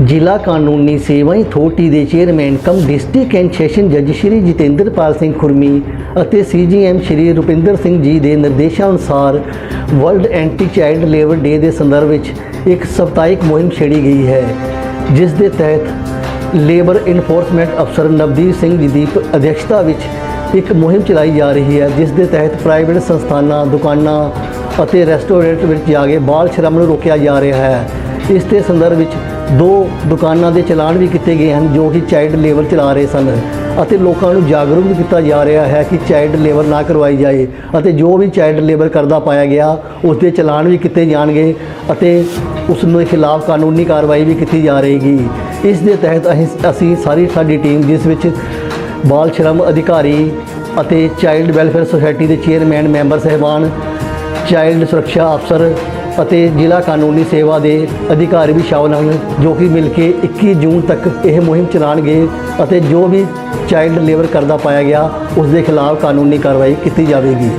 ਜ਼ਿਲ੍ਹਾ ਕਾਨੂੰਨੀ ਸੇਵਾਈ ਅਥਾਰਟੀ ਦੇ chairman cum district and session ਜੱਜ ਸ਼੍ਰੀ ਜਤਿੰਦਰਪਾਲ ਸਿੰਘ ਖੁਰਮੀ ਅਤੇ ਸੀਜੀਐਮ ਸ਼੍ਰੀ ਰੁਪਿੰਦਰ ਸਿੰਘ ਜੀ ਦੇ ਨਿਰਦੇਸ਼ਾਂ ਅਨੁਸਾਰ world anti child labour day ਦੇ ਸੰਦਰਭ ਵਿੱਚ ਇੱਕ ਸਪਤਾਹਿਕ ਮੁਹਿੰਮ ਛੇੜੀ ਗਈ ਹੈ, ਜਿਸ ਦੇ ਤਹਿਤ ਲੇਬਰ ਇਨਫੋਰਸਮੈਂਟ ਅਫਸਰ ਨਵਦੀਪ ਸਿੰਘ ਜੀ ਦੀ ਪ- ਅਧਿਕਸ਼ਤਾ ਵਿੱਚ ਇੱਕ ਮੁਹਿੰਮ ਚਲਾਈ ਜਾ ਰਹੀ ਹੈ, ਜਿਸ ਦੇ ਤਹਿਤ ਪ੍ਰਾਈਵੇਟ ਸੰਸਥਾਨਾਂ, ਦੁਕਾਨਾਂ ਅਤੇ ਰੈਸਟੋਰੈਂਟ ਵਿੱਚ ਜਾ ਕੇ ਬਾਲ ਸ਼ਰਮ ਨੂੰ ਰੋਕਿਆ ਜਾ ਰਿਹਾ ਹੈ। ਇਸ ਦੇ ਸੰਦਰਭ ਵਿੱਚ ਦੋ ਦੁਕਾਨਾਂ ਦੇ ਚਲਾਨ ਵੀ ਕੀਤੇ ਗਏ ਹਨ ਜੋ ਕਿ ਚਾਈਲਡ ਲੇਬਰ ਚਲਾ ਰਹੇ ਸਨ ਅਤੇ ਲੋਕਾਂ ਨੂੰ ਜਾਗਰੂਕ ਵੀ ਕੀਤਾ ਜਾ ਰਿਹਾ ਹੈ ਕਿ ਚਾਈਲਡ ਲੇਬਰ ਨਾ ਕਰਵਾਈ ਜਾਏ ਅਤੇ ਜੋ ਵੀ ਚਾਈਲਡ ਲੇਬਰ ਕਰਦਾ ਪਾਇਆ ਗਿਆ ਉਸ ਦੇ ਚਲਾਨ ਵੀ ਕੀਤੇ ਜਾਣਗੇ ਅਤੇ ਉਸ ਨੂੰ ਖਿਲਾਫ ਕਾਨੂੰਨੀ ਕਾਰਵਾਈ ਵੀ ਕੀਤੀ ਜਾ ਰਹੇਗੀ। ਇਸ ਦੇ ਤਹਿਤ ਅਸੀਂ ਅਸੀਂ ਸਾਰੀ ਸਾਡੀ ਟੀਮ, ਜਿਸ ਵਿੱਚ ਬਾਲ ਸ਼ਰਮ ਅਧਿਕਾਰੀ ਅਤੇ ਚਾਈਲਡ ਵੈਲਫੇਅਰ ਸੁਸਾਇਟੀ ਦੇ ਚੇਅਰਮੈਨ ਮੈਂਬਰ ਸਹਿਬਾਨ ਚਾਈਲਡ ਸੁਰੱਖਿਆ ਅਫਸਰ ਅਤੇ ਜ਼ਿਲ੍ਹਾ ਕਾਨੂੰਨੀ ਸੇਵਾ ਦੇ ਅਧਿਕਾਰੀ ਵੀ ਸ਼ਾਮਲ ਹਨ, ਜੋ ਕਿ ਮਿਲ ਕੇ 21 ਜੂਨ ਤੱਕ ਇਹ ਮੁਹਿੰਮ ਚਲਾਉਣਗੇ ਅਤੇ ਜੋ ਵੀ ਚਾਈਲਡ ਲੇਬਰ ਕਰਦਾ ਪਾਇਆ ਗਿਆ, ਉਸ ਦੇ ਖਿਲਾਫ ਕਾਨੂੰਨੀ ਕਾਰਵਾਈ ਕੀਤੀ ਜਾਵੇਗੀ।